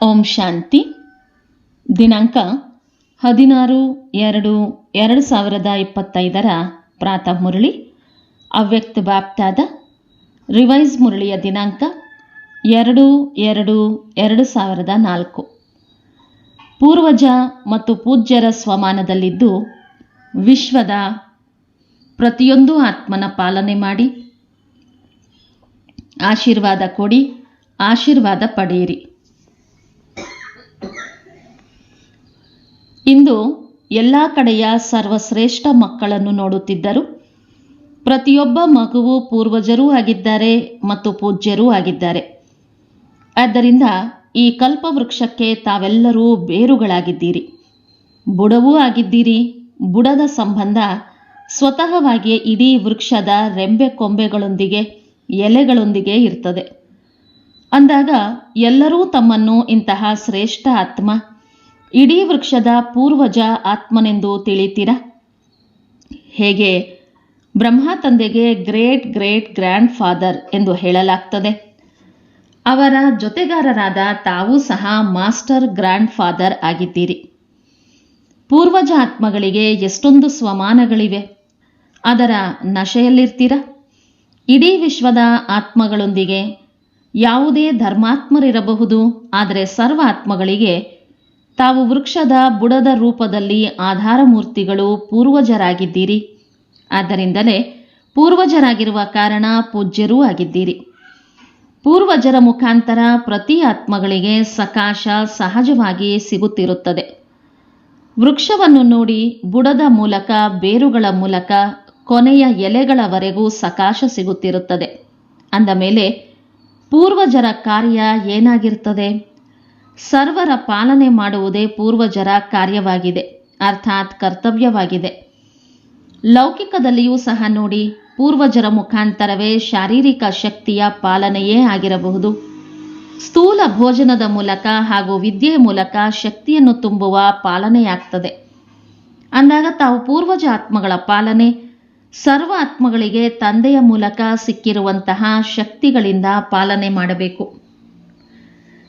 ಓಂ ಶಾಂತಿ. ದಿನಾಂಕ ಹದಿನಾರು ಎರಡು ಎರಡು ಸಾವಿರದ ಇಪ್ಪತ್ತೈದರ ಪ್ರಾತಃ ಮುರಳಿ. ಅವ್ಯಕ್ತ ವ್ಯಾಪ್ತಾದ ರಿವೈಸ್ ಮುರಳಿಯ ದಿನಾಂಕ ಎರಡು ಎರಡು ಎರಡು ಸಾವಿರದ ನಾಲ್ಕು. ಪೂರ್ವಜ ಮತ್ತು ಪೂಜ್ಯರ ಸ್ವಮಾನದಲ್ಲಿದ್ದು ವಿಶ್ವದ ಪ್ರತಿಯೊಂದು ಆತ್ಮನ ಪಾಲನೆ ಮಾಡಿ, ಆಶೀರ್ವಾದ ಕೊಡಿ, ಆಶೀರ್ವಾದ ಪಡೆಯಿರಿ. ಇಂದು ಎಲ್ಲ ಕಡೆಯ ಸರ್ವಶ್ರೇಷ್ಠ ಮಕ್ಕಳನ್ನು ನೋಡುತ್ತಿದ್ದರು. ಪ್ರತಿಯೊಬ್ಬ ಮಗುವು ಪೂರ್ವಜರೂ ಆಗಿದ್ದಾರೆ ಮತ್ತು ಪೂಜ್ಯರೂ ಆಗಿದ್ದಾರೆ. ಆದ್ದರಿಂದ ಈ ಕಲ್ಪವೃಕ್ಷಕ್ಕೆ ತಾವೆಲ್ಲರೂ ಬೇರುಗಳಾಗಿದ್ದೀರಿ. ಬುಡವೂ ಆಗಿದ್ದೀರಿ. ಬುಡದ ಸಂಬಂಧ ಸ್ವತಃವಾಗಿ ಇಡೀ ವೃಕ್ಷದ ರೆಂಬೆ ಕೊಂಬೆಗಳೊಂದಿಗೆ, ಎಲೆಗಳೊಂದಿಗೆ ಇರ್ತದೆ. ಅಂದಾಗ ಎಲ್ಲರೂ ತಮ್ಮನ್ನು ಇಂತಹ ಶ್ರೇಷ್ಠ ಆತ್ಮ ಇಡೀ ವೃಕ್ಷದ ಪೂರ್ವಜ ಆತ್ಮನೆಂದು ತಿಳಿತೀರಾ? ಹೇಗೆ? ಬ್ರಹ್ಮ ತಂದೆಗೆ ಗ್ರೇಟ್ ಗ್ರೇಟ್ ಗ್ರ್ಯಾಂಡ್ ಫಾದರ್ ಎಂದು ಹೇಳಲಾಗ್ತದೆ. ಅವರ ಜೊತೆಗಾರರಾದ ತಾವೂ ಸಹ ಮಾಸ್ಟರ್ ಗ್ರ್ಯಾಂಡ್ ಫಾದರ್ ಆಗಿದ್ದೀರಿ. ಪೂರ್ವಜ ಆತ್ಮಗಳಿಗೆ ಎಷ್ಟೊಂದು ಸ್ವಮಾನಗಳಿವೆ. ಅದರ ನಶೆಯಲ್ಲಿರ್ತೀರ? ಇಡೀ ವಿಶ್ವದ ಆತ್ಮಗಳೊಂದಿಗೆ ಯಾವುದೇ ಧರ್ಮಾತ್ಮರಿರಬಹುದು, ಆದರೆ ಸರ್ವ ಆತ್ಮಗಳಿಗೆ ತಾವು ವೃಕ್ಷದ ಬುಡದ ರೂಪದಲ್ಲಿ ಆಧಾರ ಮೂರ್ತಿಗಳು ಪೂರ್ವಜರಾಗಿದ್ದೀರಿ. ಆದ್ದರಿಂದಲೇ ಪೂರ್ವಜರಾಗಿರುವ ಕಾರಣ ಪೂಜ್ಯರೂ ಆಗಿದ್ದೀರಿ. ಪೂರ್ವಜರ ಮುಖಾಂತರ ಪ್ರತಿ ಆತ್ಮಗಳಿಗೆ ಸಕಾಶ ಸಹಜವಾಗಿ ಸಿಗುತ್ತಿರುತ್ತದೆ. ವೃಕ್ಷವನ್ನು ನೋಡಿ ಬುಡದ ಮೂಲಕ, ಬೇರುಗಳ ಮೂಲಕ, ಕೊನೆಯ ಎಲೆಗಳವರೆಗೂ ಸಕಾಶ ಸಿಗುತ್ತಿರುತ್ತದೆ. ಅಂದ ಮೇಲೆ ಪೂರ್ವಜರ ಕಾರ್ಯ ಏನಾಗಿರ್ತದೆ ಸರ್ವರ ಪಾಲನೆ ಮಾಡುವುದೇ ಪೂರ್ವಜರ ಕಾರ್ಯವಾಗಿದೆ, ಅರ್ಥಾತ್ ಕರ್ತವ್ಯವಾಗಿದೆ. ಲೌಕಿಕದಲ್ಲಿಯೂ ಸಹ ನೋಡಿ, ಪೂರ್ವಜರ ಮುಖಾಂತರವೇ ಶಾರೀರಿಕ ಶಕ್ತಿಯ ಪಾಲನೆಯೇ ಆಗಿರಬಹುದು. ಸ್ಥೂಲ ಭೋಜನದ ಮೂಲಕ ಹಾಗೂ ವಿದ್ಯೆಯ ಮೂಲಕ ಶಕ್ತಿಯನ್ನು ತುಂಬುವ ಪಾಲನೆಯಾಗ್ತದೆ. ಅಂದಾಗ ತಾವು ಪೂರ್ವಜ ಆತ್ಮಗಳ ಪಾಲನೆ, ಸರ್ವ ಆತ್ಮಗಳಿಗೆ ತಂದೆಯ ಮೂಲಕ ಸಿಕ್ಕಿರುವಂತಹ ಶಕ್ತಿಗಳಿಂದ ಪಾಲನೆ ಮಾಡಬೇಕು.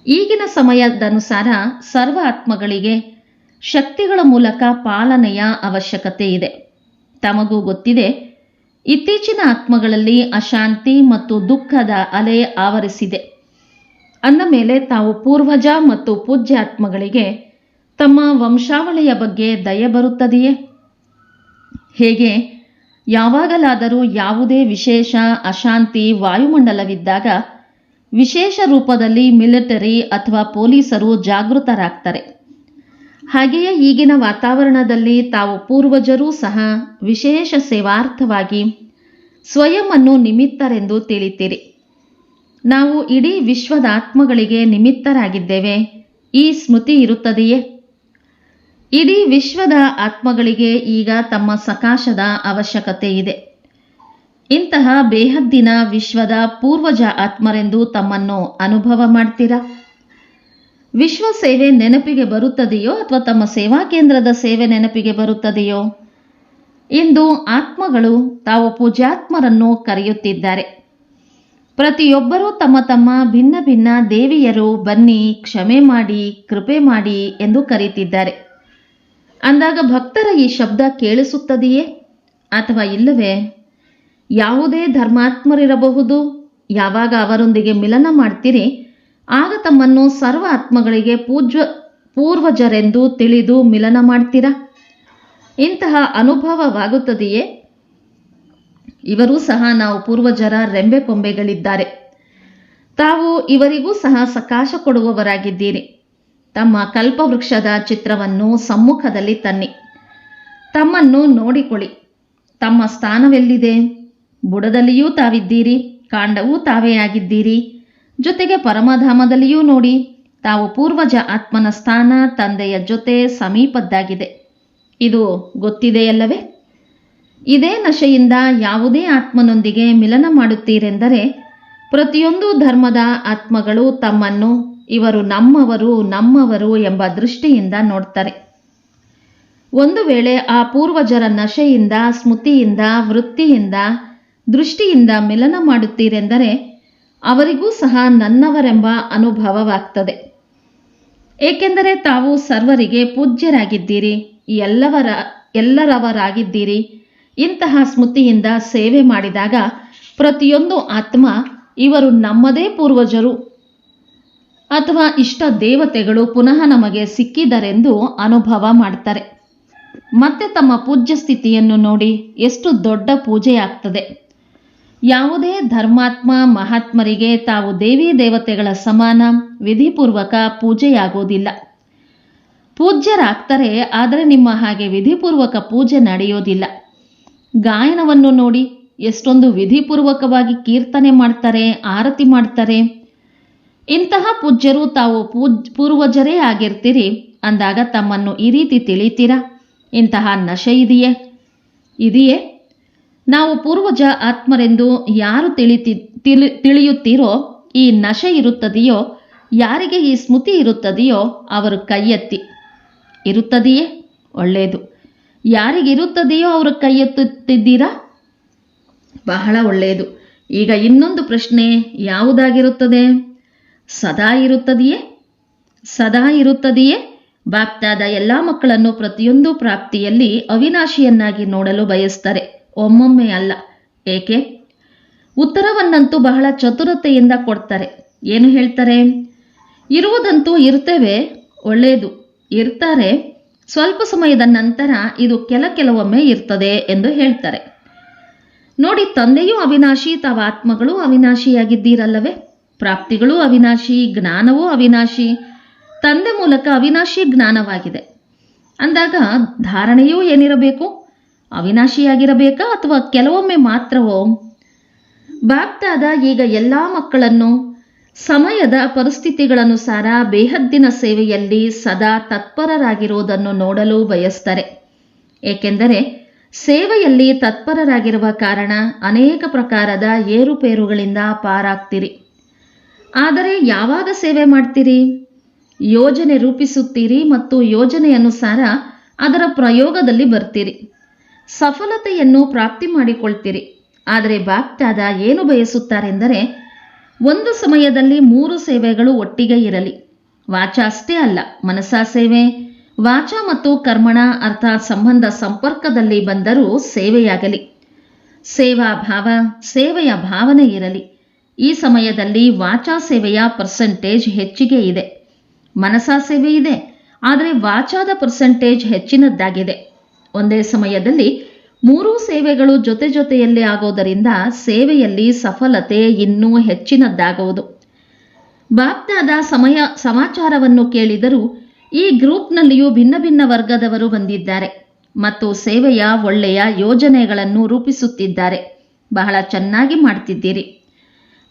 ಈಗಿನ ಸಮಯದನುಸಾರ ಸರ್ವ ಆತ್ಮಗಳಿಗೆ ಶಕ್ತಿಗಳ ಮೂಲಕ ಪಾಲನೆಯ ಅವಶ್ಯಕತೆ ಇದೆ. ತಮಗೂ ಗೊತ್ತಿದೆ, ಇತ್ತೀಚಿನ ಆತ್ಮಗಳಲ್ಲಿ ಅಶಾಂತಿ ಮತ್ತು ದುಃಖದ ಅಲೆ ಆವರಿಸಿದೆ. ಅಂದ ಮೇಲೆ ತಾವು ಪೂರ್ವಜ ಮತ್ತು ಪೂಜ್ಯ ಆತ್ಮಗಳಿಗೆ ತಮ್ಮ ವಂಶಾವಳಿಯ ಬಗ್ಗೆ ದಯೆ ಬರುತ್ತದೆಯೇ? ಹೇಗೆ? ಯಾವಾಗಲಾದರೂ ಯಾವುದೇ ವಿಶೇಷ ಅಶಾಂತಿ ವಾಯುಮಂಡಲವಿದ್ದಾಗ ವಿಶೇಷ ರೂಪದಲ್ಲಿ ಮಿಲಿಟರಿ ಅಥವಾ ಪೊಲೀಸರು ಜಾಗೃತರಾಗ್ತಾರೆ. ಹಾಗೆಯೇ ಈಗಿನ ವಾತಾವರಣದಲ್ಲಿ ತಾವು ಪೂರ್ವಜರೂ ಸಹ ವಿಶೇಷ ಸೇವಾರ್ಥವಾಗಿ ಸ್ವಯಂ ಅನ್ನು ನಿಮಿತ್ತರೆಂದು ತಿಳಿತೀರಿ. ನಾವು ಇಡೀ ವಿಶ್ವದ ಆತ್ಮಗಳಿಗೆ ನಿಮಿತ್ತರಾಗಿದ್ದೇವೆ. ಈ ಸ್ಮೃತಿ ಇರುತ್ತದೆಯೇ? ಇಡೀ ವಿಶ್ವದ ಆತ್ಮಗಳಿಗೆ ಈಗ ತಮ್ಮ ಸಕಾಶದ ಅವಶ್ಯಕತೆ ಇದೆ. ಇಂತಹ ಬೇಹದ್ದಿನ ವಿಶ್ವದ ಪೂರ್ವಜ ಆತ್ಮರೆಂದು ತಮ್ಮನ್ನು ಅನುಭವ ಮಾಡ್ತೀರಾ? ವಿಶ್ವ ಸೇವೆ ನೆನಪಿಗೆ ಬರುತ್ತದೆಯೋ ಅಥವಾ ತಮ್ಮ ಸೇವಾ ಕೇಂದ್ರದ ಸೇವೆ ನೆನಪಿಗೆ ಬರುತ್ತದೆಯೋ? ಇಂದು ಆತ್ಮಗಳು ತಾವು ಪೂಜಾತ್ಮರನ್ನು ಕರೆಯುತ್ತಿದ್ದಾರೆ. ಪ್ರತಿಯೊಬ್ಬರೂ ತಮ್ಮ ತಮ್ಮ ಭಿನ್ನ ಭಿನ್ನ ದೇವಿಯರು ಬನ್ನಿ, ಕ್ಷಮೆ ಮಾಡಿ, ಕೃಪೆ ಮಾಡಿ ಎಂದು ಕರೀತಿದ್ದಾರೆ ಅಂದಾಗ ಭಕ್ತರ ಈ ಶಬ್ದ ಕೇಳಿಸುತ್ತದೆಯೇ? ಅಥವಾ ಇಲ್ಲವೇ? ಯಾವುದೇ ಧರ್ಮಾತ್ಮರಿರಬಹುದು. ಯಾವಾಗ ಅವರೊಂದಿಗೆ ಮಿಲನ ಮಾಡ್ತೀರಿ, ಆಗ ತಮ್ಮನ್ನು ಸರ್ವ ಆತ್ಮಗಳಿಗೆ ಪೂಜ್ಯ ಪೂರ್ವಜರೆಂದು ತಿಳಿದು ಮಿಲನ ಮಾಡ್ತೀರಾ? ಇಂತಹ ಅನುಭವವಾಗುತ್ತದೆಯೇ? ಇವರೂ ಸಹ ನಾವು ಪೂರ್ವಜರ ರೆಂಬೆ ಕೊಂಬೆಗಳಿದ್ದಾರೆ ತಾವು ಇವರಿಗೂ ಸಹ ಸಕಾಶ ಕೊಡುವವರಾಗಿದ್ದೀರಿ. ತಮ್ಮ ಕಲ್ಪವೃಕ್ಷದ ಚಿತ್ರವನ್ನು ಸಮ್ಮುಖದಲ್ಲಿ ತನ್ನಿ. ತಮ್ಮನ್ನು ನೋಡಿಕೊಳ್ಳಿ. ತಮ್ಮ ಸ್ಥಾನವೆಲ್ಲಿದೆ? ಬುಡದಲ್ಲಿಯೂ ತಾವಿದ್ದೀರಿ, ಕಾಂಡವೂ ತಾವೇ ಆಗಿದ್ದೀರಿ. ಜೊತೆಗೆ ಪರಮಧಾಮದಲ್ಲಿಯೂ ನೋಡಿ, ತಾವು ಪೂರ್ವಜ ಆತ್ಮನ ಸ್ಥಾನ ತಂದೆಯ ಜೊತೆ ಸಮೀಪದ್ದಾಗಿದೆ. ಇದು ಗೊತ್ತಿದೆಯಲ್ಲವೇ? ಇದೇ ನಶೆಯಿಂದ ಯಾವುದೇ ಆತ್ಮನೊಂದಿಗೆ ಮಿಲನ ಮಾಡುತ್ತೀರೆಂದರೆ, ಪ್ರತಿಯೊಂದು ಧರ್ಮದ ಆತ್ಮಗಳು ತಮ್ಮನ್ನು ಇವರು ನಮ್ಮವರು ನಮ್ಮವರು ಎಂಬ ದೃಷ್ಟಿಯಿಂದ ನೋಡ್ತಾರೆ. ಒಂದು ವೇಳೆ ಆ ಪೂರ್ವಜರ ನಶೆಯಿಂದ, ಸ್ಮೃತಿಯಿಂದ, ವೃತ್ತಿಯಿಂದ ದೃಷ್ಟಿಯಿಂದ ಮಿಲನ ಮಾಡುತ್ತೀರೆಂದರೆ ಅವರಿಗೂ ಸಹ ನನ್ನವರೆಂಬ ಅನುಭವವಾಗ್ತದೆ. ಏಕೆಂದರೆ ತಾವು ಸರ್ವರಿಗೆ ಪೂಜ್ಯರಾಗಿದ್ದೀರಿ ಎಲ್ಲವರ, ಎಲ್ಲರವರಾಗಿದ್ದೀರಿ. ಇಂತಹ ಸ್ಮೃತಿಯಿಂದ ಸೇವೆ ಮಾಡಿದಾಗ ಪ್ರತಿಯೊಂದು ಆತ್ಮ ಇವರು ನಮ್ಮದೇ ಪೂರ್ವಜರು ಅಥವಾ ಇಷ್ಟ ದೇವತೆಗಳು ಪುನಃ ನಮಗೆ ಸಿಕ್ಕಿದರೆಂದು ಅನುಭವ ಮಾಡ್ತಾರೆ. ಮತ್ತೆ ತಮ್ಮ ಪೂಜ್ಯ ಸ್ಥಿತಿಯನ್ನು ನೋಡಿ ಎಷ್ಟು ದೊಡ್ಡ ಪೂಜೆಯಾಗ್ತದೆ. ಯಾವುದೇ ಧರ್ಮಾತ್ಮ ಮಹಾತ್ಮರಿಗೆ ತಾವು ದೇವಿ ದೇವತೆಗಳ ಸಮಾನ ವಿಧಿಪೂರ್ವಕ ಪೂಜೆಯಾಗೋದಿಲ್ಲ. ಪೂಜ್ಯರಾಗ್ತಾರೆ, ಆದರೆ ನಿಮ್ಮ ಹಾಗೆ ವಿಧಿಪೂರ್ವಕ ಪೂಜೆ ನಡೆಯೋದಿಲ್ಲ. ಗಾಯನವನ್ನು ನೋಡಿ, ಎಷ್ಟೊಂದು ವಿಧಿಪೂರ್ವಕವಾಗಿ ಕೀರ್ತನೆ ಮಾಡ್ತಾರೆ, ಆರತಿ ಮಾಡ್ತಾರೆ. ಇಂತಹ ಪೂಜ್ಯರು ತಾವು ಪೂಜ್, ಪೂರ್ವಜರೇ ಆಗಿರ್ತೀರಿ, ಅಂದಾಗ ತಮ್ಮನ್ನು ಈ ರೀತಿ ತಿಳಿತೀರಾ? ಇಂತಹ ನಶೆ ಇದೆಯೇ? ಇದೆಯೇ? ನಾವು ಪೂರ್ವಜ ಆತ್ಮರೆಂದು ಯಾರು ತಿಳಿ, ತಿಳಿಯುತ್ತೀರೋ, ಈ ನಶೆ ಇರುತ್ತದೆಯೋ, ಯಾರಿಗೆ ಈ ಸ್ಮೃತಿ ಇರುತ್ತದೆಯೋ, ಅವರು ಕೈ ಇರುತ್ತದೆಯೇ? ಒಳ್ಳೆಯದು. ಯಾರಿಗಿರುತ್ತದೆಯೋ ಅವರು ಕೈ ಎತ್ತುತ್ತಿದ್ದೀರಾ ಬಹಳ ಒಳ್ಳೆಯದು. ಈಗ ಇನ್ನೊಂದು ಪ್ರಶ್ನೆ ಯಾವುದಾಗಿರುತ್ತದೆ? ಸದಾ ಇರುತ್ತದೆಯೇ? ಸದಾ ಇರುತ್ತದೆಯೇ? ಬಾಪ್ತಾದ ಎಲ್ಲ ಮಕ್ಕಳನ್ನು ಪ್ರತಿಯೊಂದು ಪ್ರಾಪ್ತಿಯಲ್ಲಿ ಅವಿನಾಶಿಯನ್ನಾಗಿ ನೋಡಲು ಬಯಸ್ತಾರೆ. ಒಮ್ಮೊಮ್ಮೆ ಅಲ್ಲ. ಏಕೆ? ಉತ್ತರವನ್ನಂತೂ ಬಹಳ ಚತುರತೆಯಿಂದ ಕೊಡ್ತಾರೆ. ಏನು ಹೇಳ್ತಾರೆ? ಇರುವುದಂತೂ ಇರ್ತೇವೆ, ಒಳ್ಳೆಯದು. ಇರ್ತಾರೆ, ಸ್ವಲ್ಪ ಸಮಯದ ನಂತರ ಇದು ಕೆಲ ಕೆಲವೊಮ್ಮೆ ಇರ್ತದೆ ಎಂದು ಹೇಳ್ತಾರೆ. ನೋಡಿ, ತಂದೆಯೂ ಅವಿನಾಶಿ, ತಾವ ಆತ್ಮಗಳು ಅವಿನಾಶಿಯಾಗಿದ್ದೀರಲ್ಲವೇ? ಪ್ರಾಪ್ತಿಗಳು ಅವಿನಾಶಿ, ಜ್ಞಾನವೂ ಅವಿನಾಶಿ. ತಂದೆ ಮೂಲಕ ಅವಿನಾಶಿ ಜ್ಞಾನವಾಗಿದೆ. ಅಂದಾಗ ಧಾರಣೆಯೂ ಏನಿರಬೇಕು? ಅವಿನಾಶಿಯಾಗಿರಬೇಕಾ ಅಥವಾ ಕೆಲವೊಮ್ಮೆ ಮಾತ್ರವೋ? ಬಾಗ್ದಾದ ಈಗ ಎಲ್ಲ ಮಕ್ಕಳನ್ನು ಸಮಯದ ಪರಿಸ್ಥಿತಿಗಳನುಸಾರ ಬೇಹದ್ದಿನ ಸೇವೆಯಲ್ಲಿ ಸದಾ ತತ್ಪರರಾಗಿರುವುದನ್ನು ನೋಡಲು ಬಯಸ್ತಾರೆ. ಏಕೆಂದರೆ ಸೇವೆಯಲ್ಲಿ ತತ್ಪರರಾಗಿರುವ ಕಾರಣ ಅನೇಕ ಪ್ರಕಾರದ ಏರುಪೇರುಗಳಿಂದ ಪಾರಾಗ್ತೀರಿ. ಆದರೆ ಯಾವಾಗ ಸೇವೆ ಮಾಡ್ತೀರಿ? ಯೋಜನೆ ರೂಪಿಸುತ್ತೀರಿ ಮತ್ತು ಯೋಜನೆಯನುಸಾರ ಅದರ ಪ್ರಯೋಗದಲ್ಲಿ ಬರ್ತೀರಿ. ಸಫಲತೆಯನ್ನು ಪ್ರಾಪ್ತಿ ಮಾಡಿಕೊಳ್ತೀರಿ. ಆದರೆ ಬಾಕ್ತಾದ ಏನು ಬಯಸುತ್ತಾರೆಂದರೆ, ಒಂದು ಸಮಯದಲ್ಲಿ ಮೂರು ಸೇವೆಗಳು ಒಟ್ಟಿಗೆ ಇರಲಿ. ವಾಚ ಅಷ್ಟೇ ಅಲ್ಲ ಮನಸಾ ಸೇವೆ, ವಾಚ ಮತ್ತು ಕರ್ಮಣ ಅರ್ಥಾತ್ ಸಂಬಂಧ ಸಂಪರ್ಕದಲ್ಲಿ ಬಂದರೂ ಸೇವೆಯಾಗಲಿ. ಸೇವಾ ಭಾವ, ಸೇವೆಯ ಭಾವನೆ ಇರಲಿ. ಈ ಸಮಯದಲ್ಲಿ ವಾಚಾ ಸೇವೆಯ ಪರ್ಸೆಂಟೇಜ್ ಹೆಚ್ಚಿಗೆ ಇದೆ. ಮನಸಾ ಸೇವೆ ಇದೆ, ಆದರೆ ವಾಚಾದ ಪರ್ಸೆಂಟೇಜ್ ಹೆಚ್ಚಿನದ್ದಾಗಿದೆ. ಒಂದೇ ಸಮಯದಲ್ಲಿ ಮೂರೂ ಸೇವೆಗಳು ಜೊತೆ ಜೊತೆಯಲ್ಲಿ ಆಗೋದರಿಂದ ಸೇವೆಯಲ್ಲಿ ಸಫಲತೆ ಇನ್ನೂ ಹೆಚ್ಚಿನದ್ದಾಗುವುದು. ಬಾಬ್ದಾದ ಸಮಯ ಸಮಾಚಾರವನ್ನು ಕೇಳಿದರೂ ಈ ಗ್ರೂಪ್ನಲ್ಲಿಯೂ ಭಿನ್ನ ಭಿನ್ನ ವರ್ಗದವರು ಬಂದಿದ್ದಾರೆ ಮತ್ತು ಸೇವೆಯ ಒಳ್ಳೆಯ ಯೋಜನೆಗಳನ್ನು ರೂಪಿಸುತ್ತಿದ್ದಾರೆ. ಬಹಳ ಚೆನ್ನಾಗಿ ಮಾಡ್ತಿದ್ದೀರಿ.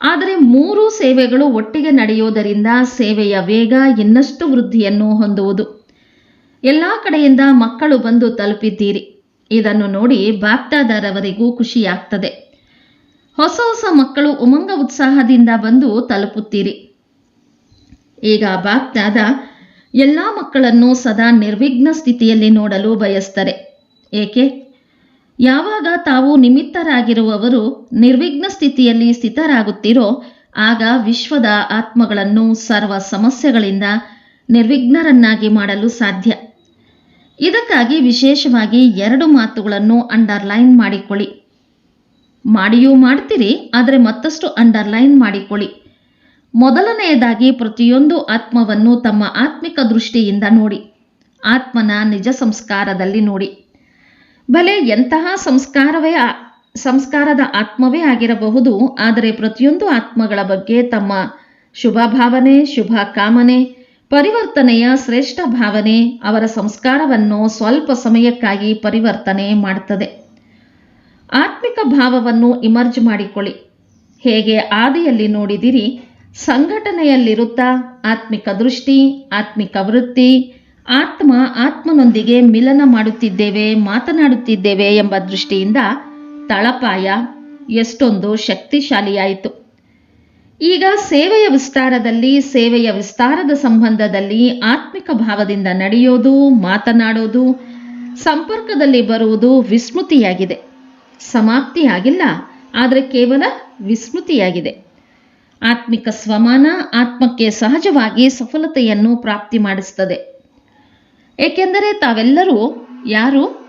ಆದರೆ ಮೂರು ಸೇವೆಗಳು ಒಟ್ಟಿಗೆ ನಡೆಯುವುದರಿಂದ ಸೇವೆಯ ವೇಗ ಇನ್ನಷ್ಟು ವೃದ್ಧಿಯನ್ನು ಹೊಂದುವುದು. ಎಲ್ಲ ಕಡೆಯಿಂದ ಮಕ್ಕಳು ಬಂದು ತಲುಪಿದ್ದೀರಿ. ಇದನ್ನು ನೋಡಿ ಬಾಪ್ತಾದರವರಿಗೂ ಖುಷಿಯಾಗ್ತದೆ. ಹೊಸ ಹೊಸ ಮಕ್ಕಳು ಉಮಂಗ ಉತ್ಸಾಹದಿಂದ ಬಂದು ತಲುಪುತ್ತೀರಿ. ಈಗ ಬಾಪ್ತಾದ ಎಲ್ಲ ಮಕ್ಕಳನ್ನು ಸದಾ ನಿರ್ವಿಘ್ನ ಸ್ಥಿತಿಯಲ್ಲಿ ನೋಡಲು ಬಯಸ್ತಾರೆ. ಏಕೆ? ಯಾವಾಗ ತಾವು ನಿಮಿತ್ತರಾಗಿರುವವರು ನಿರ್ವಿಘ್ನ ಸ್ಥಿತಿಯಲ್ಲಿ ಸ್ಥಿತರಾಗುತ್ತೀರೋ, ಆಗ ವಿಶ್ವದ ಆತ್ಮಗಳನ್ನು ಸರ್ವ ಸಮಸ್ಯೆಗಳಿಂದ ನಿರ್ವಿಘ್ನರನ್ನಾಗಿ ಮಾಡಲು ಸಾಧ್ಯ. ಇದಕ್ಕಾಗಿ ವಿಶೇಷವಾಗಿ ಎರಡು ಮಾತುಗಳನ್ನು ಅಂಡರ್ಲೈನ್ ಮಾಡಿಕೊಳ್ಳಿ. ಮಾಡಿಯೂ ಮಾಡ್ತೀರಿ, ಆದರೆ ಮತ್ತಷ್ಟು ಅಂಡರ್ಲೈನ್ ಮಾಡಿಕೊಳ್ಳಿ. ಮೊದಲನೆಯದಾಗಿ ಪ್ರತಿಯೊಂದು ಆತ್ಮವನ್ನು ತಮ್ಮ ಆತ್ಮಿಕ ದೃಷ್ಟಿಯಿಂದ ನೋಡಿ, ಆತ್ಮನ ನಿಜ ಸಂಸ್ಕಾರದಲ್ಲಿ ನೋಡಿ. ಭಲೆ ಎಂತಹ ಸಂಸ್ಕಾರವೇ ಸಂಸ್ಕಾರದ ಆತ್ಮವೇ ಆಗಿರಬಹುದು, ಆದರೆ ಪ್ರತಿಯೊಂದು ಆತ್ಮಗಳ ಬಗ್ಗೆ ತಮ್ಮ ಶುಭ ಭಾವನೆ ಶುಭ ಕಾಮನೆ ಪರಿವರ್ತನೆಯ ಶ್ರೇಷ್ಠ ಭಾವನೆ ಅವರ ಸಂಸ್ಕಾರವನ್ನು ಸ್ವಲ್ಪ ಸಮಯಕ್ಕಾಗಿ ಪರಿವರ್ತನೆ ಮಾಡುತ್ತದೆ ಆತ್ಮಿಕ ಭಾವವನ್ನು ಇಮರ್ಜ್ ಮಾಡಿಕೊಳ್ಳಿ. ಹೇಗೆ ಆದಿಯಲ್ಲಿ ನೋಡಿದಿರಿ, ಸಂಘಟನೆಯಲ್ಲಿರುತ್ತಾ ಆತ್ಮಿಕ ದೃಷ್ಟಿ, ಆತ್ಮಿಕ ವೃತ್ತಿ, ಆತ್ಮ ಆತ್ಮನೊಂದಿಗೆ ಮಿಲನ ಮಾಡುತ್ತಿದ್ದೇವೆ, ಮಾತನಾಡುತ್ತಿದ್ದೇವೆ ಎಂಬ ದೃಷ್ಟಿಯಿಂದ ತಳಪಾಯ ಎಷ್ಟೊಂದು ಶಕ್ತಿಶಾಲಿಯಾಯಿತು. ಈಗ ಸೇವೆಯ ವಿಸ್ತಾರದಲ್ಲಿ, ಸೇವೆಯ ವಿಸ್ತಾರದ ಸಂಬಂಧದಲ್ಲಿ ಆತ್ಮಿಕ ಭಾವದಿಂದ ನಡೆಯೋದು, ಮಾತನಾಡೋದು, ಸಂಪರ್ಕದಲ್ಲಿ ಬರುವುದು ವಿಸ್ಮೃತಿಯಾಗಿದೆ. ಸಮಾಪ್ತಿಯಾಗಿಲ್ಲ, ಆದರೆ ಕೇವಲ ವಿಸ್ಮೃತಿಯಾಗಿದೆ. ಆತ್ಮಿಕ ಸ್ವಮಾನ ಆತ್ಮಕ್ಕೆ ಸಹಜವಾಗಿ ಸಫಲತೆಯನ್ನು ಪ್ರಾಪ್ತಿ ಮಾಡಿಸ್ತದೆ. ಏಕೆಂದರೆ ತಾವೆಲ್ಲರೂ ಯಾರು?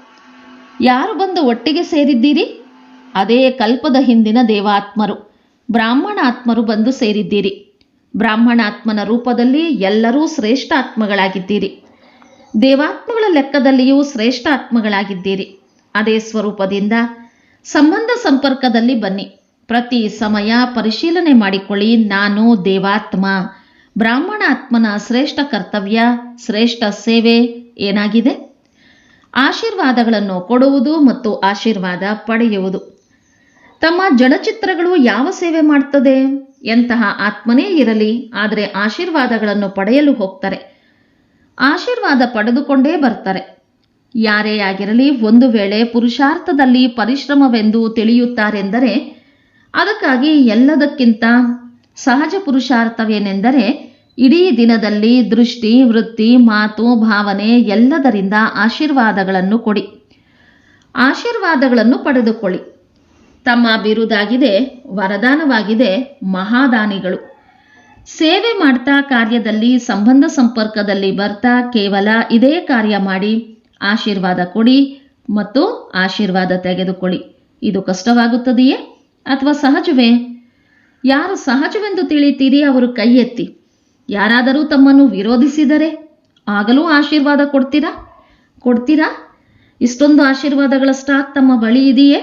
ಯಾರು ಬಂದು ಒಟ್ಟಿಗೆ ಸೇರಿದ್ದೀರಿ? ಅದೇ ಕಲ್ಪದ ಹಿಂದಿನ ದೇವಾತ್ಮರು. ಬ್ರಾಹ್ಮಣಾತ್ಮರು ಬಂದು ಸೇರಿದ್ದೀರಿ. ಬ್ರಾಹ್ಮಣಾತ್ಮನ ರೂಪದಲ್ಲಿ ಎಲ್ಲರೂ ಶ್ರೇಷ್ಠ ಆತ್ಮಗಳಾಗಿದ್ದೀರಿ ದೇವಾತ್ಮಗಳ ಲೆಕ್ಕದಲ್ಲಿಯೂ ಶ್ರೇಷ್ಠ ಆತ್ಮಗಳಾಗಿದ್ದೀರಿ ಅದೇ ಸ್ವರೂಪದಿಂದ ಸಂಬಂಧ ಸಂಪರ್ಕದಲ್ಲಿ ಬನ್ನಿ. ಪ್ರತಿ ಸಮಯ ಪರಿಶೀಲನೆ ಮಾಡಿಕೊಳ್ಳಿ. ನಾನು ದೇವಾತ್ಮ. ಬ್ರಾಹ್ಮಣಾತ್ಮನ ಶ್ರೇಷ್ಠ ಕರ್ತವ್ಯ, ಶ್ರೇಷ್ಠ ಸೇವೆ ಏನಾಗಿದೆ? ಆಶೀರ್ವಾದಗಳನ್ನು ಕೊಡುವುದು ಮತ್ತು ಆಶೀರ್ವಾದ ಪಡೆಯುವುದು. ತಮ್ಮ ಜನಚಿತ್ರಗಳು ಯಾವ ಸೇವೆ ಮಾಡ್ತದೆ? ಎಂತಹ ಆತ್ಮನೇ ಇರಲಿ, ಆದರೆ ಆಶೀರ್ವಾದಗಳನ್ನು ಪಡೆಯಲು ಹೋಗ್ತಾರೆ. ಆಶೀರ್ವಾದ ಪಡೆದುಕೊಂಡೇ ಬರ್ತಾರೆ. ಯಾರೇ ಆಗಿರಲಿ, ಒಂದು ವೇಳೆ ಪುರುಷಾರ್ಥದಲ್ಲಿ ಪರಿಶ್ರಮವೆಂದು ತಿಳಿಯುತ್ತಾರೆಂದರೆ, ಅದಕ್ಕಾಗಿ ಎಲ್ಲದಕ್ಕಿಂತ ಸಹಜ ಪುರುಷಾರ್ಥವೇನೆಂದರೆ, ಇಡೀ ದಿನದಲ್ಲಿ ದೃಷ್ಟಿ, ವೃತ್ತಿ, ಮಾತು, ಭಾವನೆ ಎಲ್ಲದರಿಂದ ಆಶೀರ್ವಾದಗಳನ್ನು ಕೊಡಿ. ಆಶೀರ್ವಾದಗಳನ್ನು ಪಡೆದುಕೊಳ್ಳಿ. ತಮ್ಮ ಬಿರುದಾಗಿದೆ, ವರದಾನವಾಗಿದೆ ಮಹಾದಾನಿಗಳು. ಸೇವೆ ಮಾಡ್ತಾ ಕಾರ್ಯದಲ್ಲಿ ಸಂಬಂಧ ಸಂಪರ್ಕದಲ್ಲಿ ಬರ್ತಾ ಕೇವಲ ಇದೇ ಕಾರ್ಯ ಮಾಡಿ, ಆಶೀರ್ವಾದ ಕೊಡಿ ಮತ್ತು ಆಶೀರ್ವಾದ ತೆಗೆದುಕೊಳ್ಳಿ. ಇದು ಕಷ್ಟವಾಗುತ್ತದೆಯೇ ಅಥವಾ ಸಹಜವೇ? ಯಾರು ಸಹಜವೆಂದು ತಿಳಿತೀರಿ ಅವರು ಕೈ ಎತ್ತಿ ಯಾರಾದರೂ ತಮ್ಮನ್ನು ವಿರೋಧಿಸಿದರೆ ಆಗಲೂ ಆಶೀರ್ವಾದ ಕೊಡ್ತೀರಾ? ಕೊಡ್ತೀರಾ? ಇಷ್ಟೊಂದು ಆಶೀರ್ವಾದಗಳ ಸ್ಟಾಕ್ ತಮ್ಮ ಬಳಿ ಇದೆಯೇ?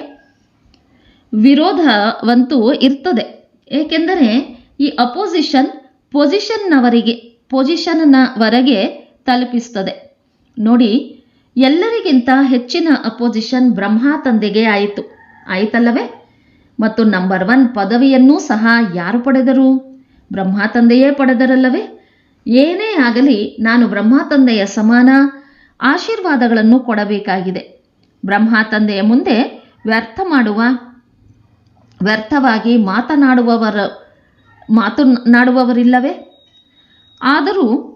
ವಿರೋಧವಂತೂ ಇರ್ತದೆ. ಏಕೆಂದರೆ ಈ ಅಪೋಸಿಷನ್ ಪೊಸಿಷನ್ನವರಿಗೆ ಪೊಸಿಷನ್ನವರೆಗೆ ತಲುಪಿಸ್ತದೆ. ನೋಡಿ, ಎಲ್ಲರಿಗಿಂತ ಹೆಚ್ಚಿನ ಅಪೋಸಿಷನ್ ಬ್ರಹ್ಮ ತಂದೆಗೆ ಆಯಿತು. ಆಯಿತಲ್ಲವೇ? ಮತ್ತು ನಂಬರ್ ಒನ್ ಪದವಿಯನ್ನೂ ಸಹ ಯಾರು ಪಡೆದರು? ಬ್ರಹ್ಮ ತಂದೆಯೇ ಪಡೆದರಲ್ಲವೇ? ಏನೇ ಆಗಲಿ ನಾನು ಬ್ರಹ್ಮ ತಂದೆಯ ಸಮಾನ ಆಶೀರ್ವಾದಗಳನ್ನು ಕೊಡಬೇಕಾಗಿದೆ. ಬ್ರಹ್ಮ ತಂದೆಯ ಮುಂದೆ ವ್ಯರ್ಥ ಮಾಡುವ ವ್ಯರ್ಥವಾಗಿ ಮಾತನಾಡುವವರ, ಮಾತನಾಡುವವರಿಲ್ಲವೇ? ಆದರೂ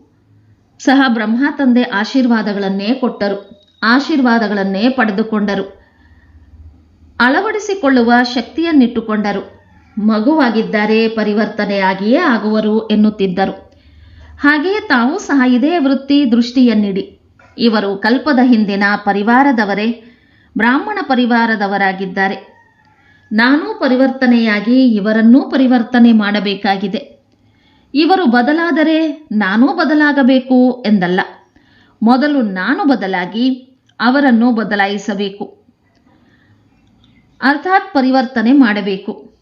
ಸಹ ಬ್ರಹ್ಮ ತಂದೆ ಆಶೀರ್ವಾದಗಳನ್ನೇ ಕೊಟ್ಟರು, ಆಶೀರ್ವಾದಗಳನ್ನೇ ಪಡೆದುಕೊಂಡರು. ಅಳವಡಿಸಿಕೊಳ್ಳುವ ಶಕ್ತಿಯನ್ನಿಟ್ಟುಕೊಂಡರು. ಮಗುವಾಗಿದ್ದರೆ ಪರಿವರ್ತನೆಯಾಗಿಯೇ ಆಗುವರು ಎನ್ನುತ್ತಿದ್ದರು. ಹಾಗೆಯೇ ತಾವು ಸಹ ಇದೇ ವೃತ್ತಿ ದೃಷ್ಟಿಯನ್ನಿಡಿ. ಇವರು ಕಲ್ಪದ ಹಿಂದಿನ ಪರಿವಾರದವರೇ, ಬ್ರಾಹ್ಮಣ ಪರಿವಾರದವರಾಗಿದ್ದಾರೆ. ನಾನೂ ಪರಿವರ್ತನೆಯಾಗಿ ಇವರನ್ನೂ ಪರಿವರ್ತನೆ ಮಾಡಬೇಕಾಗಿದೆ. ಇವರು ಬದಲಾದರೆ ನಾನೂ ಬದಲಾಗಬೇಕು ಎಂದಲ್ಲ. ಮೊದಲು ನಾನು ಬದಲಾಗಿ ಅವರನ್ನು ಬದಲಾಯಿಸಬೇಕು. ಅರ್ಥಾತ್ ಪರಿವರ್ತನೆ ಮಾಡಬೇಕು.